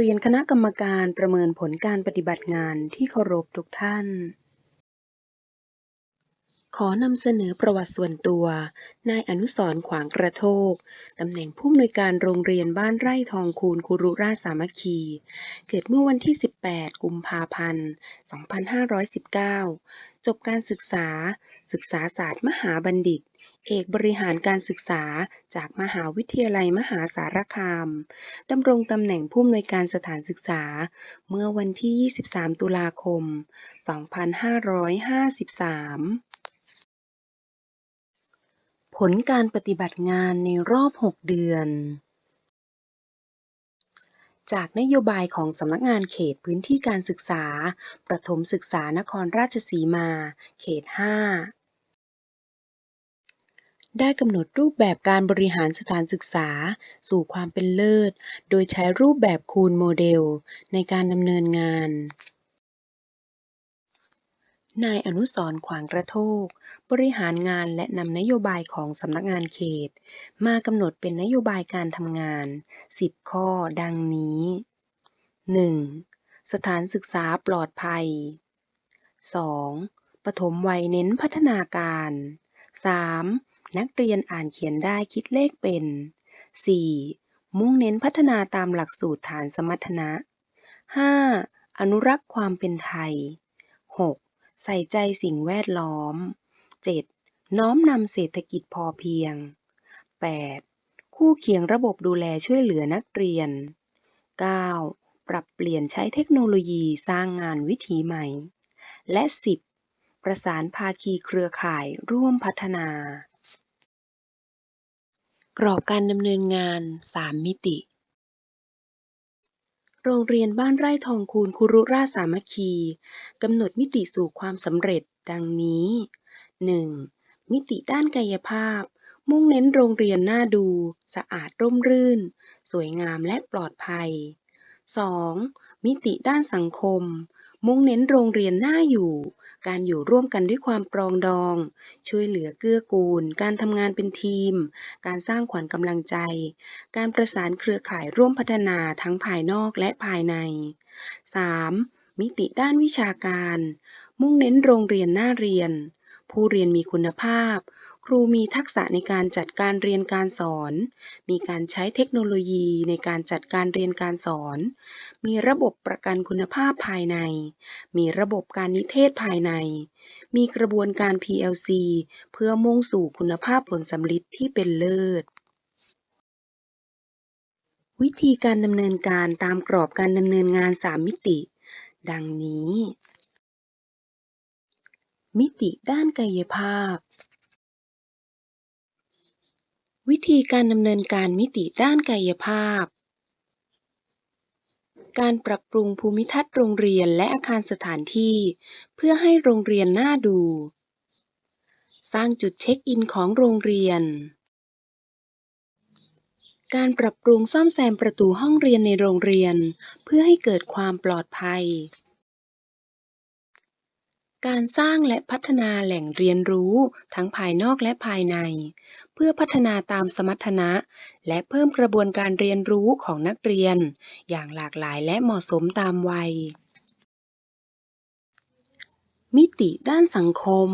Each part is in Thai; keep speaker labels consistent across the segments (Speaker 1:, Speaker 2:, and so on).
Speaker 1: เรียนคณะกรรมการประเมินผลการปฏิบัติงานที่เคารพทุกท่าน ขอนำเสนอประวัติส่วนตัว นายอนุสรขวางกระโทก ตำแหน่งผู้อำนวยการโรงเรียนบ้านไร่ทองคูนคุรุราชสามัคคี เกิดเมื่อวันที่ 18 กุมภาพันธ์ 2519 จบการศึกษา ศึกษาศาสตร์มหาบัณฑิต เอกบริหารการศึกษาจากมหาวิทยาลัยมหาสารคาม ดำรงตำแหน่งผู้อำนวยการสถานศึกษา เมื่อวันที่ 23 ตุลาคม 2553 ผลการปฏิบัติงานในรอบ 6 เดือน จากนโยบายของสำนักงานเขตพื้นที่การศึกษา ประถมศึกษานครราชสีมา เขต 5 ได้กำหนดรูปแบบการบริหารสถานศึกษา สู่ความเป็นเลิศ โดยใช้รูปแบบคูณโมเดล ในการดำเนินงาน นายอนุสรขวางกระโทก บริหารงานและนำนโยบายของสำนักงานเขต มากำหนดเป็นนโยบายการทำงาน 10 ข้อดังนี้ 1. สถานศึกษาปลอดภัย 2. ปฐมวัยเน้นพัฒนาการ 3. นักเรียนอ่านเขียนได้คิดเลขเป็น 4. มุ่งเน้นพัฒนาตามหลักสูตรฐานสมรรถนะ 5. อนุรักษ์ความเป็นไทย 6. ใส่ใจสิ่งแวดล้อม 7. น้อมนำเศรษฐกิจพอเพียง 8. คู่เคียงระบบดูแลช่วยเหลือนักเรียน 9. ปรับเปลี่ยนใช้เทคโนโลยีสร้างงานวิถีใหม่ และ 10. ประสานภาคีเครือข่ายร่วมพัฒนา กรอบการดำเนินงาน 3 มิติ โรงเรียนบ้านไร่ทองคูนคุรุราชสามัคคีกำหนดมิติสู่ความสำเร็จดังนี้ 1. มิติด้านกายภาพ มุ่งเน้นโรงเรียนน่าดู สะอาดร่มรื่น สวยงามและปลอดภัย 2. มิติด้านสังคม มุ่งเน้นโรงเรียนน่าอยู่ การอยู่ร่วมกันด้วยความปรองดอง ช่วยเหลือเกื้อกูล การทำงานเป็นทีม การสร้างขวัญกำลังใจ การประสานเครือข่ายร่วมพัฒนาทั้งภายนอกและภายใน 3. มิติด้านวิชาการ มุ่งเน้นโรงเรียนหน้าเรียน ผู้เรียนมีคุณภาพ ครูมีทักษะในการจัดการเรียนการสอน มีการใช้เทคโนโลยีในการจัดการเรียนการสอน มีระบบประกันคุณภาพภายใน มีระบบการนิเทศภายใน มีกระบวนการ PLC เพื่อมุ่งสู่คุณภาพผลสำลิดที่เป็นเลิศวิธีการดำเนินการตามกรอบการดำเนินงาน 3 มิติ ดังนี้ มิติด้านกายภาพ วิธีการดำเนินการมิติด้านกายภาพ การปรับปรุงภูมิทัศน์โรงเรียนและอาคารสถานที่ เพื่อให้โรงเรียนน่าดู สร้างจุดเช็คอินของโรงเรียน การปรับปรุงซ่อมแซมประตูห้องเรียนในโรงเรียน เพื่อให้เกิดความปลอดภัย การสร้างและพัฒนาแหล่งเรียนรู้ทั้งภายนอกและภายใน เพื่อพัฒนาตามสมรรถนะ และเพิ่มกระบวนการเรียนรู้ของนักเรียน อย่างหลากหลายและเหมาะสมตามวัย มิติด้านสังคม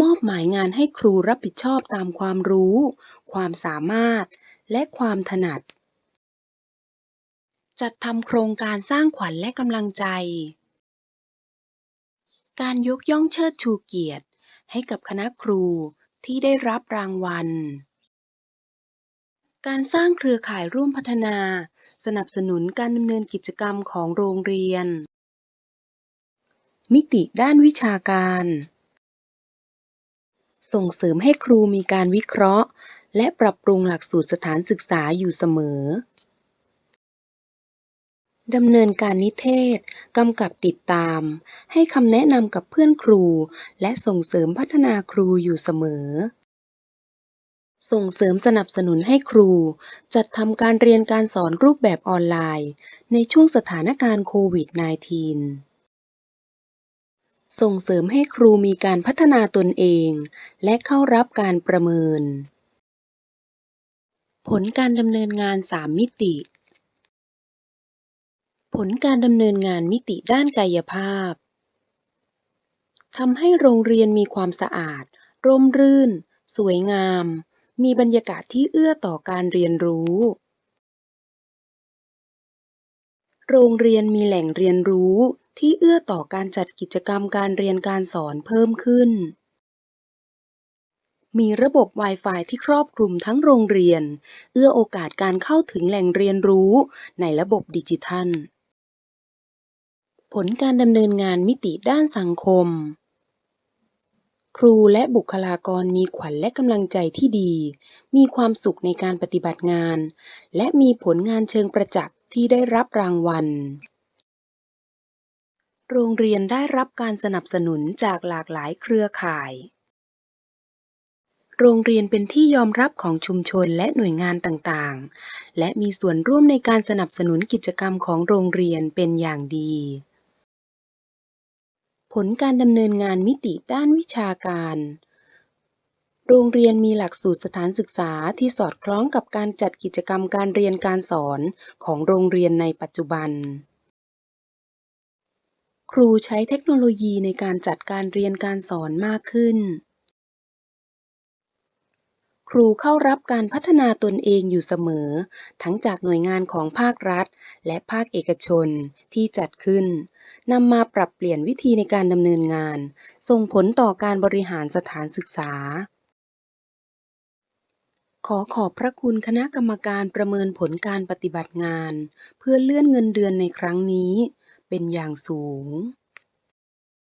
Speaker 1: มอบหมายงานให้ครูรับผิดชอบตามความรู้ ความสามารถ และความถนัด จัดทำโครงการสร้างขวัญและกำลังใจ การยกย่องเชิดชูเกียรติให้กับคณะครูที่ได้รับรางวัล การสร้างเครือข่ายร่วมพัฒนา สนับสนุนการดำเนินกิจกรรมของโรงเรียน มิติด้านวิชาการ ส่งเสริมให้ครูมีการวิเคราะห์ และปรับปรุงหลักสูตรสถานศึกษาอยู่เสมอ ดำเนินการนิเทศ กำกับติดตาม ให้คำแนะนำกับเพื่อนครู และส่งเสริมพัฒนาครูอยู่เสมอ ส่งเสริมสนับสนุนให้ครู จัดทำการเรียนการสอนรูปแบบออนไลน์ ในช่วงสถานการณ์โควิด -19 ส่งเสริมให้ครูมีการพัฒนาตนเอง และเข้ารับการประเมิน ผลการดำเนินงาน 3 มิติ ผลการดำเนินงานมิติด้านกายภาพทำให้โรงเรียนมีความสะอาด ร่มรื่น สวยงาม มีบรรยากาศที่เอื้อต่อการเรียนรู้ โรงเรียนมีแหล่งเรียนรู้ที่เอื้อต่อการจัดกิจกรรมการเรียนการสอนเพิ่มขึ้น มีระบบ Wi-Fi ที่ครอบคลุมทั้งโรงเรียน เอื้อโอกาสการเข้าถึงแหล่งเรียนรู้ในระบบดิจิทัล ผลการดำเนินงานมิติด้านสังคม ครูและบุคลากรมีขวัญและกำลังใจที่ดี มีความสุขในการปฏิบัติงาน และมีผลงานเชิงประจักษ์ที่ได้รับรางวัล โรงเรียนได้รับการสนับสนุนจากหลากหลายเครือข่าย โรงเรียนเป็นที่ยอมรับของชุมชนและหน่วยงานต่างๆ และมีส่วนร่วมในการสนับสนุนกิจกรรมของโรงเรียนเป็นอย่างดี ผลการดำเนินงานมิติด้านวิชาการ โรงเรียนมีหลักสูตรสถานศึกษาที่สอดคล้องกับการจัดกิจกรรมการเรียนการสอนของโรงเรียนในปัจจุบัน ครูใช้เทคโนโลยีในการจัดการเรียนการสอนมากขึ้น ครูเข้ารับการพัฒนาตนเองอยู่เสมอ ทั้งจากหน่วยงานของภาครัฐ และภาคเอกชนที่จัดขึ้นนำมาปรับเปลี่ยนวิธีในการดำเนินงาน ส่งผลต่อการบริหารสถานศึกษา ขอขอบพระคุณคณะกรรมการประเมินผลการปฏิบัติงาน เพื่อเลื่อนเงินเดือนในครั้งนี้ เป็นอย่างสูง